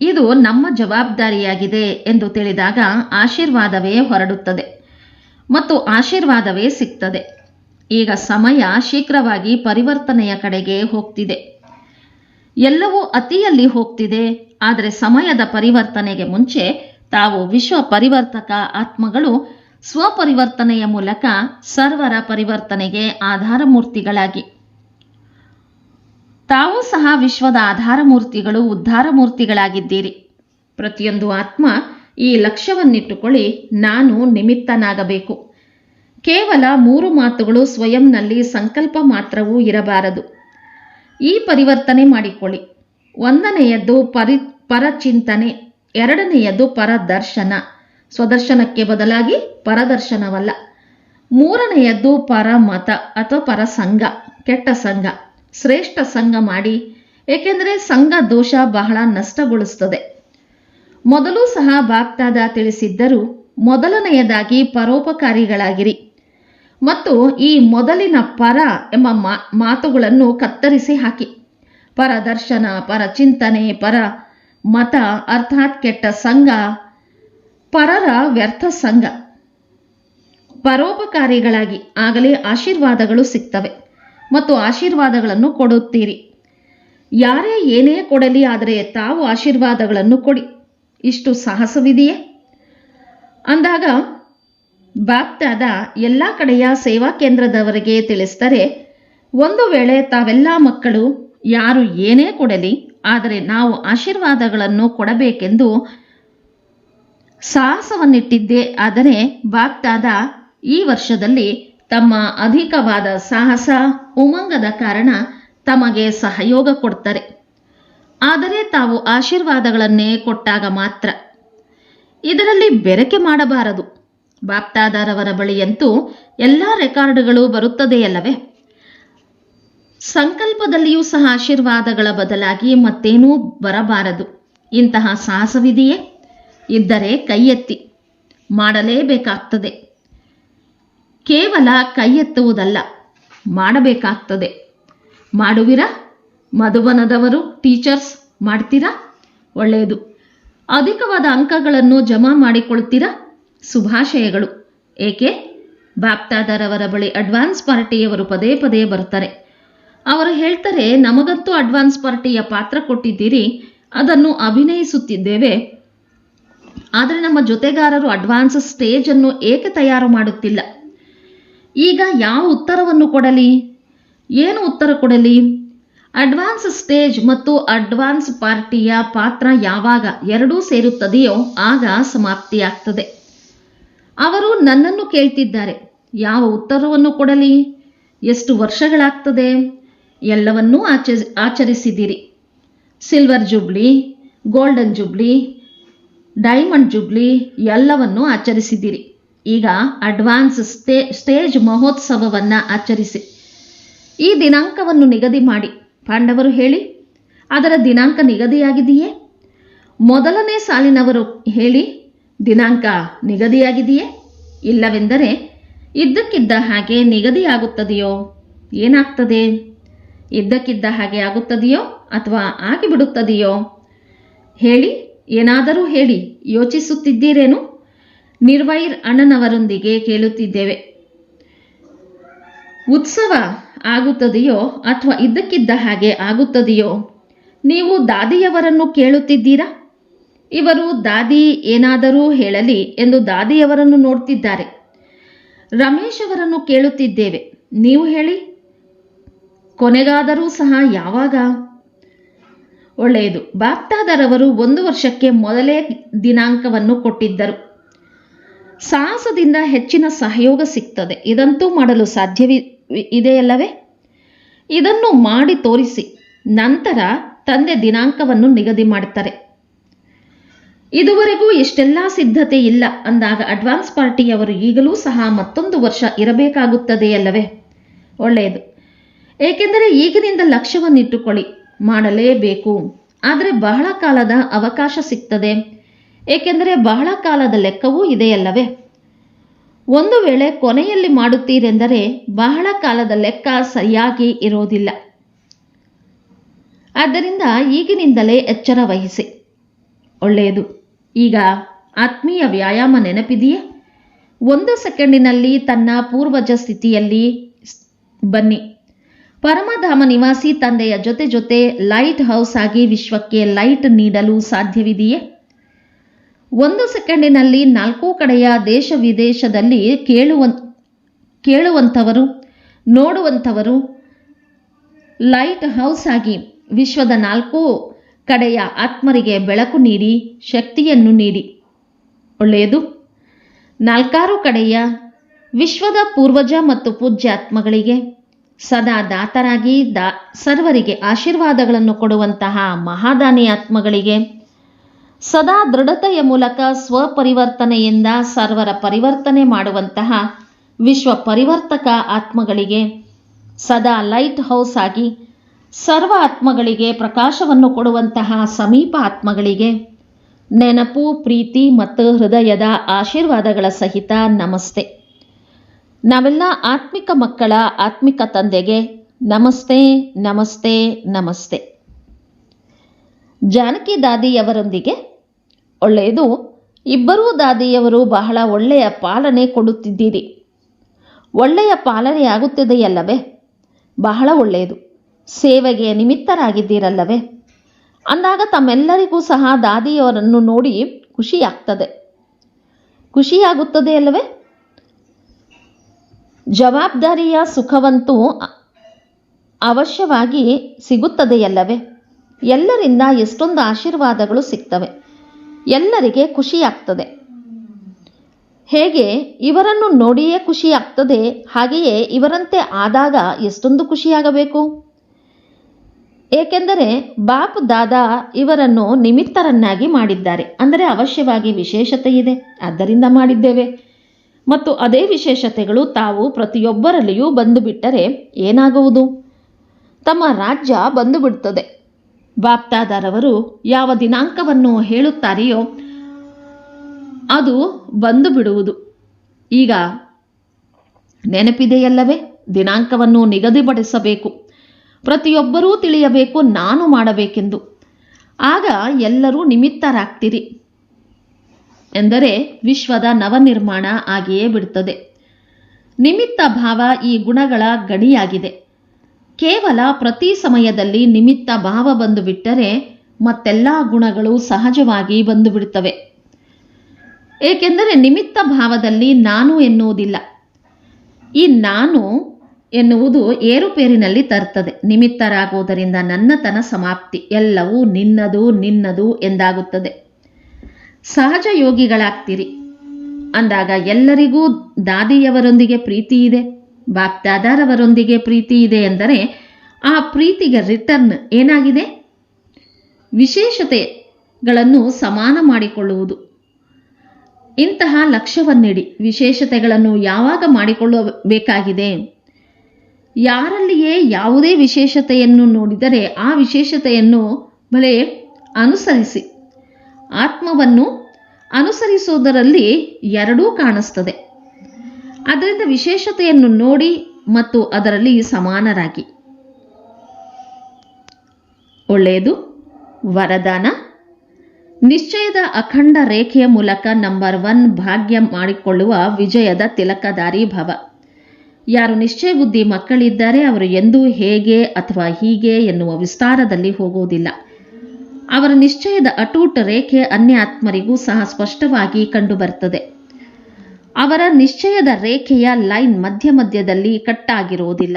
ಇದು ನಮ್ಮ ಜವಾಬ್ದಾರಿಯಾಗಿದೆ ಎಂದು ತಿಳಿದಾಗ ಆಶೀರ್ವಾದವೇ ಹೊರಡುತ್ತದೆ ಮತ್ತು ಆಶೀರ್ವಾದವೇ ಸಿಗ್ತದೆ. ಈಗ ಸಮಯ ಶೀಘ್ರವಾಗಿ ಪರಿವರ್ತನೆಯ ಕಡೆಗೆ ಹೋಗ್ತಿದೆ. ಎಲ್ಲವೂ ಅತಿಯಲ್ಲಿ ಹೋಗ್ತಿದೆ. ಆದರೆ ಸಮಯದ ಪರಿವರ್ತನೆಗೆ ಮುಂಚೆ ತಾವು ವಿಶ್ವ ಪರಿವರ್ತಕ ಆತ್ಮಗಳು ಸ್ವಪರಿವರ್ತನೆಯ ಮೂಲಕ ಸರ್ವರ ಪರಿವರ್ತನೆಗೆ ಆಧಾರ ಮೂರ್ತಿಗಳಾಗಿ ತಾವು ಸಹ ವಿಶ್ವದ ಆಧಾರ ಮೂರ್ತಿಗಳು ಉದ್ಧಾರ ಮೂರ್ತಿಗಳಾಗಿದ್ದೀರಿ ಪ್ರತಿಯೊಂದು ಆತ್ಮ ಈ ಲಕ್ಷ್ಯವನ್ನಿಟ್ಟುಕೊಳ್ಳಿ, ನಾನು ನಿಮಿತ್ತನಾಗಬೇಕು. ಕೇವಲ ಮೂರು ಮಾತುಗಳು ಸ್ವಯಂನಲ್ಲಿ ಸಂಕಲ್ಪ ಮಾತ್ರವೂ ಇರಬಾರದು. ಈ ಪರಿವರ್ತನೆ ಮಾಡಿಕೊಳ್ಳಿ. ಒಂದನೆಯದ್ದು ಪರಿ, ಪರಚಿಂತನೆ, ಎರಡನೆಯದು ಪರದರ್ಶನ. ಸ್ವದರ್ಶನಕ್ಕೆ ಬದಲಾಗಿ ಪರದರ್ಶನವಲ್ಲ. ಮೂರನೆಯದ್ದು ಪರಮತ ಅಥವಾ ಪರಸಂಗ, ಕೆಟ್ಟ ಸಂಘ ಶ್ರೇಷ್ಠ ಸಂಘ ಮಾಡಿ, ಏಕೆಂದರೆ ಸಂಘ ದೋಷ ಬಹಳ ನಷ್ಟಗೊಳಿಸುತ್ತದೆ ಮೊದಲು ಸಹ ಬಾಗ್ದಾದ ತಿಳಿಸಿದ್ದರೂ, ಮೊದಲನೆಯದಾಗಿ ಪರೋಪಕಾರಿಗಳಾಗಿರಿ. ಮತ್ತು ಈ ಮೊದಲಿನ ಪರ ಎಂಬ ಮಾತುಗಳನ್ನು ಕತ್ತರಿಸಿ ಹಾಕಿ. ಪರ ದರ್ಶನ, ಪರ ಚಿಂತನೆ, ಪರ ಮತ ಅರ್ಥಾತ್ ಕೆಟ್ಟ ಸಂಘ, ಪರರ ವ್ಯರ್ಥ ಸಂಘ. ಪರೋಪಕಾರಿಗಳಾಗಿ ಆಗಲೇ ಆಶೀರ್ವಾದಗಳು ಸಿಗ್ತವೆ ಮತ್ತು ಆಶೀರ್ವಾದಗಳನ್ನು ಕೊಡುತ್ತೀರಿ. ಯಾರೇ ಏನೇ ಕೊಡಲಿ ಆದರೆ ತಾವು ಆಶೀರ್ವಾದಗಳನ್ನು ಕೊಡಿ. ಇಷ್ಟು ಸಾಹಸವಿದೆಯೇ? ಅಂದಾಗ ಬಾಪ್ತಾದ ಎಲ್ಲ ಕಡೆಯ ಸೇವಾ ಕೇಂದ್ರದವರಿಗೆ ತಿಳಿಸ್ತಾರೆ ಒಂದು ವೇಳೆ ತಾವೆಲ್ಲ ಮಕ್ಕಳು, ಯಾರು ಏನೇ ಕೊಡಲಿ, ಆದರೆ ನಾವು ಆಶೀರ್ವಾದಗಳನ್ನು ಕೊಡಬೇಕೆಂದು ಸಾಹಸವನ್ನಿಟ್ಟಿದ್ದೆ. ಆದರೆ ಬಾಗ್ದಾದ ಈ ವರ್ಷದಲ್ಲಿ ತಮ್ಮ ಅಧಿಕವಾದ ಸಾಹಸ, ಉಮಂಗದ ಕಾರಣ ತಮಗೆ ಸಹಯೋಗ ಕೊಡ್ತಾರೆ. ಆದರೆ ತಾವು ಆಶೀರ್ವಾದಗಳನ್ನೇ ಕೊಟ್ಟಾಗ ಮಾತ್ರ. ಇದರಲ್ಲಿ ಬೆರಕೆ ಮಾಡಬಾರದು. ಬಾಪ್ತಾದಾರವರ ಬಳಿಯಂತೂ ಎಲ್ಲ ರೆಕಾರ್ಡ್ಗಳು ಬರುತ್ತದೆಯಲ್ಲವೇ? ಸಂಕಲ್ಪದಲ್ಲಿಯೂ ಸಹ ಆಶೀರ್ವಾದಗಳ ಬದಲಾಗಿ ಮತ್ತೇನೂ ಬರಬಾರದು. ಇಂತಹ ಸಾಹಸವಿದೆಯೇ? ಇದ್ದರೆ ಕೈ ಎತ್ತಿ ಮಾಡಲೇಬೇಕಾಗ್ತದೆ. ಕೇವಲ ಕೈ ಎತ್ತುವುದಲ್ಲ ಮಾಡಬೇಕಾಗ್ತದೆ. ಮಾಡುವಿರಾ? ಮಧುಬನದವರು ಟೀಚರ್ಸ್, ಮಾಡ್ತೀರಾ? ಒಳ್ಳೆಯದು. ಅಧಿಕವಾದ ಅಂಕಗಳನ್ನು ಜಮಾ ಮಾಡಿಕೊಳ್ತೀರಾ? ಶುಭಾಶಯಗಳು. ಏಕೆ? ಬಾಪ್ತಾದರವರ ಬಳಿ ಅಡ್ವಾನ್ಸ್ ಪಾರ್ಟಿಯವರು ಪದೇ ಪದೇ ಬರ್ತಾರೆ ಅವರು ಹೇಳ್ತಾರೆ, ನಮಗಂತೂ ಅಡ್ವಾನ್ಸ್ ಪಾರ್ಟಿಯ ಪಾತ್ರ ಕೊಟ್ಟಿದ್ದೀರಿ, ಅದನ್ನು ಅಭಿನಯಿಸುತ್ತಿದ್ದೇವೆ. ಆದರೆ ನಮ್ಮ ಜೊತೆಗಾರರು ಅಡ್ವಾನ್ಸ್ ಸ್ಟೇಜ್ ಅನ್ನು ಏಕೆ ತಯಾರು ಮಾಡುತ್ತಿಲ್ಲ? ಈಗ ಯಾವ ಉತ್ತರವನ್ನು ಕೊಡಲಿ? ಏನು ಉತ್ತರ ಕೊಡಲಿ? ಅಡ್ವಾನ್ಸ್ ಸ್ಟೇಜ್ ಮತ್ತು ಅಡ್ವಾನ್ಸ್ ಪಾರ್ಟಿಯ ಪಾತ್ರ ಯಾವಾಗ ಎರಡೂ ಸೇರುತ್ತದೆಯೋ ಆಗ ಸಮಾಪ್ತಿಯಾಗ್ತದೆ. ಅವರು ನನ್ನನ್ನು ಕೇಳ್ತಿದ್ದಾರೆ. ಯಾವ ಉತ್ತರವನ್ನು ಕೊಡಲಿ? ಎಷ್ಟು ವರ್ಷಗಳಾಗ್ತದೆ? ಎಲ್ಲವನ್ನೂ ಆಚ ಆಚರಿಸಿದ್ದೀರಿ silver jubilee, golden jubilee, diamond jubilee ಎಲ್ಲವನ್ನೂ ಆಚರಿಸಿದ್ದೀರಿ ಈಗ ಅಡ್ವಾನ್ಸ್ ಸ್ಟೇ, ಸ್ಟೇಜ್ ಮಹೋತ್ಸವವನ್ನು ಆಚರಿಸಿ. ಈ ದಿನಾಂಕವನ್ನು ನಿಗದಿ ಮಾಡಿ. ಪಾಂಡವರು ಹೇಳಿ, ಅದರ ದಿನಾಂಕ ನಿಗದಿಯಾಗಿದೆಯೇ? ಮೊದಲನೇ ಸಾಲಿನವರು ಹೇಳಿ ದಿನಾಂಕ ನಿಗದಿಯಾಗಿದೆಯೇ? ಇಲ್ಲವೆಂದರೆ ಇದ್ದಕ್ಕಿದ್ದ ಹಾಗೆ ನಿಗದಿಯಾಗುತ್ತದೆಯೋ? ಏನಾಗ್ತದೆ? ಇದ್ದಕ್ಕಿದ್ದ ಹಾಗೆ ಆಗುತ್ತದೆಯೋ ಅಥವಾ ಆಗಿಬಿಡುತ್ತದೆಯೋ? ಹೇಳಿ, ಏನಾದರೂ ಹೇಳಿ, ಯೋಚಿಸುತ್ತಿದ್ದೀರೇನು? ನಿರ್ವೈರ್ ಅಣ್ಣನವರೊಂದಿಗೆ ಕೇಳುತ್ತಿದ್ದೇವೆ. ಉತ್ಸವ ಆಗುತ್ತದೆಯೋ ಅಥವಾ ಇದ್ದಕ್ಕಿದ್ದ ಹಾಗೆ ಆಗುತ್ತದೆಯೋ? ನೀವು ದಾದಿಯವರನ್ನು ಕೇಳುತ್ತಿದ್ದೀರಾ? ಇವರು ದಾದಿ ಏನಾದರೂ ಹೇಳಲಿ ಎಂದು ದಾದಿಯವರನ್ನು ನೋಡ್ತಿದ್ದಾರೆ. ರಮೇಶ್ ಅವರನ್ನು ಕೇಳುತ್ತಿದ್ದೇವೆ. ನೀವು ಹೇಳಿ. ಕೊನೆಗಾದರೂ ಸಹ ಯಾವಾಗ? ಒಳ್ಳೆಯದು. ಬಾಪ್ತಾದರವರು ಒಂದು ವರ್ಷಕ್ಕೆ ಮೊದಲೇ ದಿನಾಂಕವನ್ನು ಕೊಟ್ಟಿದ್ದರು. ಸಾಹಸದಿಂದ ಹೆಚ್ಚಿನ ಸಹಯೋಗ ಸಿಗ್ತದೆ. ಇದಂತೂ ಮಾಡಲು ಸಾಧ್ಯವಿ ಇದೆಯಲ್ಲವೇ? ಇದನ್ನು ಮಾಡಿ ತೋರಿಸಿ. ನಂತರ ತಂದೆ ದಿನಾಂಕವನ್ನು ನಿಗದಿ ಮಾಡ್ತಾರೆ. ಇದುವರೆಗೂ ಇಷ್ಟೆಲ್ಲ ಸಿದ್ಧತೆ ಇಲ್ಲ ಅಂದಾಗ ಅಡ್ವಾನ್ಸ್ ಪಾರ್ಟಿಯವರು ಈಗಲೂ ಸಹ ಮತ್ತೊಂದು ವರ್ಷ ಇರಬೇಕಾಗುತ್ತದೆಯಲ್ಲವೇ ಒಳ್ಳೆಯದು. ಏಕೆಂದರೆ ಈಗಿನಿಂದ ಲಕ್ಷ್ಯವನ್ನಿಟ್ಟುಕೊಳ್ಳಿ. ಮಾಡಲೇಬೇಕು. ಆದರೆ ಬಹಳ ಕಾಲದ ಅವಕಾಶ ಸಿಗ್ತದೆ. ಏಕೆಂದರೆ ಬಹಳ ಕಾಲದ ಲೆಕ್ಕವೂ ಇದೆಯಲ್ಲವೇ ಒಂದು ವೇಳೆ ಕೊನೆಯಲ್ಲಿ ಮಾಡುತ್ತೀರೆಂದರೆ ಬಹಳ ಕಾಲದ ಲೆಕ್ಕ ಸರಿಯಾಗಿ ಇರೋದಿಲ್ಲ. ಆದ್ದರಿಂದ ಈಗಿನಿಂದಲೇ ಎಚ್ಚರ ವಹಿಸಿ. ಒಳ್ಳೆಯದು. ಈಗ ಆತ್ಮೀಯ ವ್ಯಾಯಾಮ ನೆನಪಿದೆಯೇ? ಒಂದು ಸೆಕೆಂಡಿನಲ್ಲಿ ತನ್ನ ಪೂರ್ವಜ ಸ್ಥಿತಿಯಲ್ಲಿ ಬನ್ನಿ. ಪರಮಧಾಮ ನಿವಾಸಿ ತಂದೆಯ ಜೊತೆ ಜೊತೆ ಲೈಟ್ ಹೌಸ್ ಆಗಿ ವಿಶ್ವಕ್ಕೆ ಲೈಟ್ ನೀಡಲು ಸಾಧ್ಯವಿದೆಯೇ? ಒಂದು ಸೆಕೆಂಡಿನಲ್ಲಿ ನಾಲ್ಕು ಕಡೆಯ ದೇಶ ವಿದೇಶದಲ್ಲಿ ಕೇಳುವ, ಕೇಳುವಂಥವರು, ನೋಡುವಂಥವರು ಲೈಟ್ ಹೌಸ್ ಆಗಿ ವಿಶ್ವದ ನಾಲ್ಕು ಕಡೆಯ ಆತ್ಮರಿಗೆ ಬೆಳಕು ನೀಡಿ, ಶಕ್ತಿಯನ್ನು ನೀಡಿ. ಒಳ್ಳೆಯದು. ನಾಲ್ಕಾರು ಕಡೆಯ ವಿಶ್ವದ ಪೂರ್ವಜ ಮತ್ತು ಪೂಜ್ಯ ಆತ್ಮಗಳಿಗೆ ಸದಾ ದಾತರಾಗಿ ದಾ, ಸರ್ವರಿಗೆ ಆಶೀರ್ವಾದಗಳನ್ನು ಕೊಡುವಂತಹ ಮಹಾದಾನಿ ಆತ್ಮಗಳಿಗೆ ಸದಾ ದೃಢತೆಯ ಮೂಲಕ ಸ್ವಪರಿವರ್ತನೆಯಿಂದ ಸರ್ವರ ಪರಿವರ್ತನೆ ಮಾಡುವಂತಹ ವಿಶ್ವ ಪರಿವರ್ತಕ ಆತ್ಮಗಳಿಗೆ ಸದಾ ಲೈಟ್ ಹೌಸ್ ಆಗಿ ಸರ್ವ ಆತ್ಮಗಳಿಗೆ ಪ್ರಕಾಶವನ್ನು ಕೊಡುವಂತಹ ಸಮೀಪ ಆತ್ಮಗಳಿಗೆ ನೆನಪು, ಪ್ರೀತಿ ಮತ್ತು ಹೃದಯದ ಆಶೀರ್ವಾದಗಳ ಸಹಿತ ನಮಸ್ತೆ. ನಾವೆಲ್ಲ ಆತ್ಮಿಕ ಮಕ್ಕಳ ಆತ್ಮಿಕ ತಂದೆಗೆ ನಮಸ್ತೆ ನಮಸ್ತೆ ನಮಸ್ತೆ. ಜಾನಕಿ ದಾದಿಯವರೊಂದಿಗೆ ಒಳ್ಳೆಯದು. ಇಬ್ಬರೂ ದಾದಿಯವರು ಬಹಳ ಒಳ್ಳೆಯ ಪಾಲನೆ ಕೊಡುತ್ತಿದ್ದೀರಿ. ಒಳ್ಳೆಯ ಪಾಲನೆ ಆಗುತ್ತಿದೆಯಲ್ಲವೇ ಬಹಳ ಒಳ್ಳೆಯದು. ಸೇವೆಗೆ ನಿಮಿತ್ತರಾಗಿದ್ದೀರಲ್ಲವೇ? ಅಂದಾಗ ತಮ್ಮೆಲ್ಲರಿಗೂ ಸಹ ದಾದಿಯವರನ್ನು ನೋಡಿ ಖುಷಿಯಾಗ್ತದೆ. ಖುಷಿಯಾಗುತ್ತದೆ ಅಲ್ಲವೇ? ಜವಾಬ್ದಾರಿಯ ಸುಖವಂತೂ ಅವಶ್ಯವಾಗಿ ಸಿಗುತ್ತದೆಯಲ್ಲವೇ? ಎಲ್ಲರಿಂದ ಎಷ್ಟೊಂದು ಆಶೀರ್ವಾದಗಳು ಸಿಗ್ತವೆ. ಎಲ್ಲರಿಗೆ ಖುಷಿಯಾಗ್ತದೆ. ಹೇಗೆ? ಇವರನ್ನು ನೋಡಿಯೇ ಖುಷಿಯಾಗ್ತದೆ. ಹಾಗೆಯೇ ಇವರಂತೆ ಆದಾಗ ಎಷ್ಟೊಂದು ಖುಷಿಯಾಗಬೇಕು? ಏಕೆಂದರೆ ಬಾಪ್ ದಾದಾ ಇವರನ್ನು ನಿಮಿತ್ತರನ್ನಾಗಿ ಮಾಡಿದ್ದಾರೆ. ಅಂದರೆ ಅವಶ್ಯವಾಗಿ ವಿಶೇಷತೆ ಇದೆ. ಆದ್ದರಿಂದ ಮಾಡಿದ್ದೇವೆ. ಮತ್ತು ಅದೇ ವಿಶೇಷತೆಗಳು ತಾವು ಪ್ರತಿಯೊಬ್ಬರಲ್ಲಿಯೂ ಬಂದು ಬಿಟ್ಟರೆ ಏನಾಗುವುದು? ತಮ್ಮ ರಾಜ್ಯ ಬಂದು ಬಿಡ್ತದೆ ಬಾಪ್ತಾದಾರವರು ಯಾವ ದಿನಾಂಕವನ್ನು ಹೇಳುತ್ತಾರೆಯೋ ಅದು ಬಂದು ಬಿಡುವುದು ಈಗ ನೆನಪಿದೆಯಲ್ಲವೇ? ದಿನಾಂಕವನ್ನು ನಿಗದಿಪಡಿಸಬೇಕು. ಪ್ರತಿಯೊಬ್ಬರೂ ತಿಳಿಯಬೇಕು, ನಾನು ಮಾಡಬೇಕೆಂದು. ಆಗ ಎಲ್ಲರೂ ನಿಮಿತ್ತರಾಗ್ತೀರಿ ಎಂದರೆ ವಿಶ್ವದ ನವನಿರ್ಮಾಣ ಆಗಿಯೇ ಬಿಡುತ್ತದೆ. ನಿಮಿತ್ತ ಭಾವ ಈ ಗುಣಗಳ ಗಡಿಯಾಗಿದೆ ಕೇವಲ ಪ್ರತಿ ಸಮಯದಲ್ಲಿ ನಿಮಿತ್ತ ಭಾವ ಬಂದು ಬಿಟ್ಟರೆ ಮತ್ತೆಲ್ಲ ಗುಣಗಳು ಸಹಜವಾಗಿ ಬಂದು ಬಿಡುತ್ತವೆ ಏಕೆಂದರೆ ನಿಮಿತ್ತ ಭಾವದಲ್ಲಿ ನಾನು ಎನ್ನುವುದಿಲ್ಲ. ಈ ನಾನು ಎನ್ನುವುದು ಏರುಪೇರಿನಲ್ಲಿ ತರ್ತದೆ. ನಿಮಿತ್ತರಾಗುವುದರಿಂದ ನನ್ನತನ ಸಮಾಪ್ತಿ. ಎಲ್ಲವೂ ನಿನ್ನದು ನಿನ್ನದು ಎಂದಾಗುತ್ತದೆ. ಸಹಜ ಯೋಗಿಗಳಾಗ್ತೀರಿ. ಅಂದಾಗ ಎಲ್ಲರಿಗೂ ದಾದಿಯವರೊಂದಿಗೆ ಪ್ರೀತಿ ಇದೆ, ಬಾಪ್ದಾದಾರವರೊಂದಿಗೆ ಪ್ರೀತಿ ಇದೆ ಎಂದರೆ ಆ ಪ್ರೀತಿಗೆ ರಿಟರ್ನ್ ಏನಾಗಿದೆ? ವಿಶೇಷತೆಗಳನ್ನು ಸಮಾನ ಮಾಡಿಕೊಳ್ಳುವುದು. ಇಂತಹ ಲಕ್ಷ್ಯವನ್ನಿಡಿ. ವಿಶೇಷತೆಗಳನ್ನು ಯಾವಾಗ ಮಾಡಿಕೊಳ್ಳಬೇಕಾಗಿದೆ? ಯಾರಲ್ಲಿಯೇ ಯಾವುದೇ ವಿಶೇಷತೆಯನ್ನು ನೋಡಿದರೆ ಆ ವಿಶೇಷತೆಯನ್ನು ಬಲೆ ಅನುಸರಿಸಿ. ಆತ್ಮವನ್ನು ಅನುಸರಿಸುವುದರಲ್ಲಿ ಎರಡೂ ಕಾಣಿಸ್ತದೆ ಅದರಿಂದ ವಿಶೇಷತೆಯನ್ನು ನೋಡಿ ಮತ್ತು ಅದರಲ್ಲಿ ಸಮಾನರಾಗಿ. ಒಳ್ಳೆಯದು. ವರದಾನ. ನಿಶ್ಚಯದ ಅಖಂಡ ರೇಖೆಯ ಮೂಲಕ ನಂಬರ್ ಒನ್ ಭಾಗ್ಯ ಮಾಡಿಕೊಳ್ಳುವ ವಿಜಯದ ತಿಲಕದಾರಿ ಭವ. ಯಾರು ನಿಶ್ಚಯ ಬುದ್ಧಿ ಮಕ್ಕಳಿದ್ದಾರೆ ಅವರು ಎಂದೂ ಹೇಗೆ ಅಥವಾ ಹೀಗೆ ಎನ್ನುವ ವಿಸ್ತಾರದಲ್ಲಿ ಹೋಗುವುದಿಲ್ಲ. ಅವರ ನಿಶ್ಚಯದ ಅಟೂಟ ರೇಖೆ ಅನ್ಯ ಆತ್ಮರಿಗೂ ಸಹ ಸ್ಪಷ್ಟವಾಗಿ ಕಂಡುಬರ್ತದೆ. ಅವರ ನಿಶ್ಚಯದ ರೇಖೆಯ ಲೈನ್ ಮಧ್ಯ ಮಧ್ಯದಲ್ಲಿ ಕಟ್ಟಾಗಿರುವುದಿಲ್ಲ.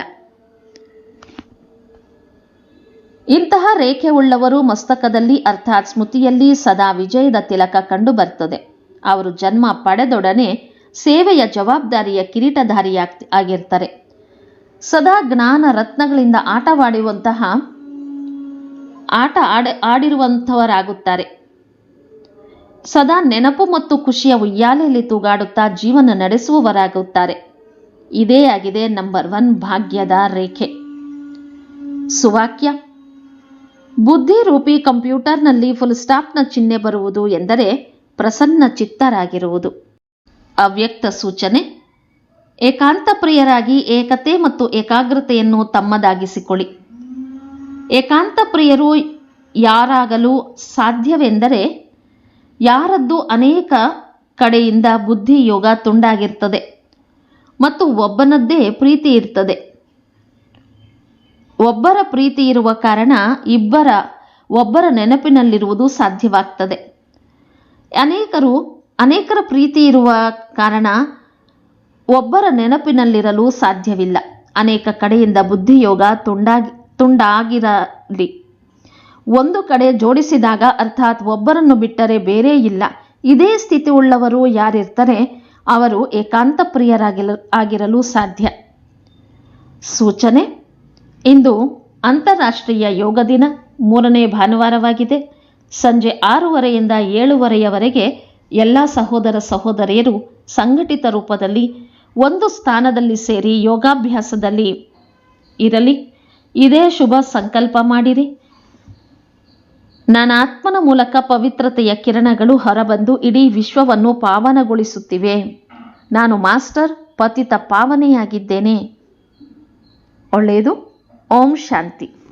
ಇಂತಹ ರೇಖೆ ಉಳ್ಳವರು ಮಸ್ತಕದಲ್ಲಿ ಅರ್ಥಾತ್ ಸ್ಮೃತಿಯಲ್ಲಿ ಸದಾ ವಿಜಯದ ತಿಲಕ ಕಂಡು ಬರ್ತದೆ ಅವರು ಜನ್ಮ ಪಡೆದೊಡನೆ ಸೇವೆಯ ಜವಾಬ್ದಾರಿಯ ಕಿರೀಟಧಾರಿಯಾಗಿ ಆಗಿರ್ತಾರೆ. ಸದಾ ಜ್ಞಾನ ರತ್ನಗಳಿಂದ ಆಟವಾಡುವಂತಹ ಆಟ ಆಡ, ಆಡಿರುವಂಥವರಾಗುತ್ತಾರೆ. ಸದಾ ನೆನಪು ಮತ್ತು ಖುಷಿಯ ಉಯ್ಯಾಲೆಯಲ್ಲಿ ತೂಗಾಡುತ್ತಾ ಜೀವನ ನಡೆಸುವವರಾಗುತ್ತಾರೆ. ಇದೇ ಆಗಿದೆ ನಂಬರ್ ಒನ್ ಭಾಗ್ಯದ ರೇಖೆ. ಸುವಾಕ್ಯ. ಬುದ್ಧಿ ರೂಪಿ ಕಂಪ್ಯೂಟರ್ನಲ್ಲಿ ಫುಲ್ ಸ್ಟಾಪ್ನ ಚಿಹ್ನೆ ಬರುವುದು ಎಂದರೆ ಪ್ರಸನ್ನ ಚಿತ್ತರಾಗಿರುವುದು. ಅವ್ಯಕ್ತ ಸೂಚನೆ. ಏಕಾಂತ ಪ್ರಿಯರಾಗಿ ಏಕತೆ ಮತ್ತು ಏಕಾಗ್ರತೆಯನ್ನು ತಮ್ಮದಾಗಿಸಿಕೊಳ್ಳಿ. ಏಕಾಂತ ಪ್ರಿಯರು ಯಾರಾಗಲು ಸಾಧ್ಯವೆಂದರೆ ಯಾರದ್ದು ಅನೇಕ ಕಡೆಯಿಂದ ಬುದ್ಧಿ ಯೋಗ ತುಂಡಾಗಿರ್ತದೆ ಮತ್ತು ಒಬ್ಬನದ್ದೇ ಪ್ರೀತಿ ಇರ್ತದೆ. ಒಬ್ಬರ ಪ್ರೀತಿ ಇರುವ ಕಾರಣ ಇಬ್ಬರ, ಒಬ್ಬರ ನೆನಪಿನಲ್ಲಿರುವುದು ಸಾಧ್ಯವಾಗ್ತದೆ. ಅನೇಕರು ಅನೇಕರ ಪ್ರೀತಿ ಇರುವ ಕಾರಣ ಒಬ್ಬರ ನೆನಪಿನಲ್ಲಿರಲು ಸಾಧ್ಯವಿಲ್ಲ. ಅನೇಕ ಕಡೆಯಿಂದ ಬುದ್ಧಿಯೋಗ ತುಂಡಾಗಿ, ತುಂಡಾಗಿರಲಿ. ಒಂದು ಕಡೆ ಜೋಡಿಸಿದಾಗ ಅರ್ಥಾತ್ ಒಬ್ಬರನ್ನು ಬಿಟ್ಟರೆ ಬೇರೆ ಇಲ್ಲ. ಇದೇ ಸ್ಥಿತಿ ಉಳ್ಳವರು ಯಾರಿರ್ತಾರೆ, ಅವರು ಏಕಾಂತ ಪ್ರಿಯರಾಗಿಲ, ಆಗಿರಲು ಸಾಧ್ಯ. ಸೂಚನೆ, ಇಂದು ಅಂತಾರಾಷ್ಟ್ರೀಯ ಯೋಗ ದಿನ, ಮೂರನೇ ಭಾನುವಾರವಾಗಿದೆ. ಸಂಜೆ ಆರೂವರೆಯಿಂದ ಏಳುವರೆಯವರೆಗೆ ಎಲ್ಲ ಸಹೋದರ ಸಹೋದರಿಯರು ಸಂಘಟಿತ ರೂಪದಲ್ಲಿ ಒಂದು ಸ್ಥಾನದಲ್ಲಿ ಸೇರಿ ಯೋಗಾಭ್ಯಾಸದಲ್ಲಿ ಇರಲಿ. ಇದೇ ಶುಭ ಸಂಕಲ್ಪ ಮಾಡಿರಿ. ನನ್ನ ಆತ್ಮನ ಮೂಲಕ ಪವಿತ್ರತೆಯ ಕಿರಣಗಳು ಹೊರಬಂದು ಇಡೀ ವಿಶ್ವವನ್ನು ಪಾವನಗೊಳಿಸುತ್ತಿವೆ. ನಾನು ಮಾಸ್ಟರ್ ಪತಿತ ಪಾವನೆಯಾಗಿದ್ದೇನೆ. ಒಳ್ಳೆಯದು. ಓಂ ಶಾಂತಿ.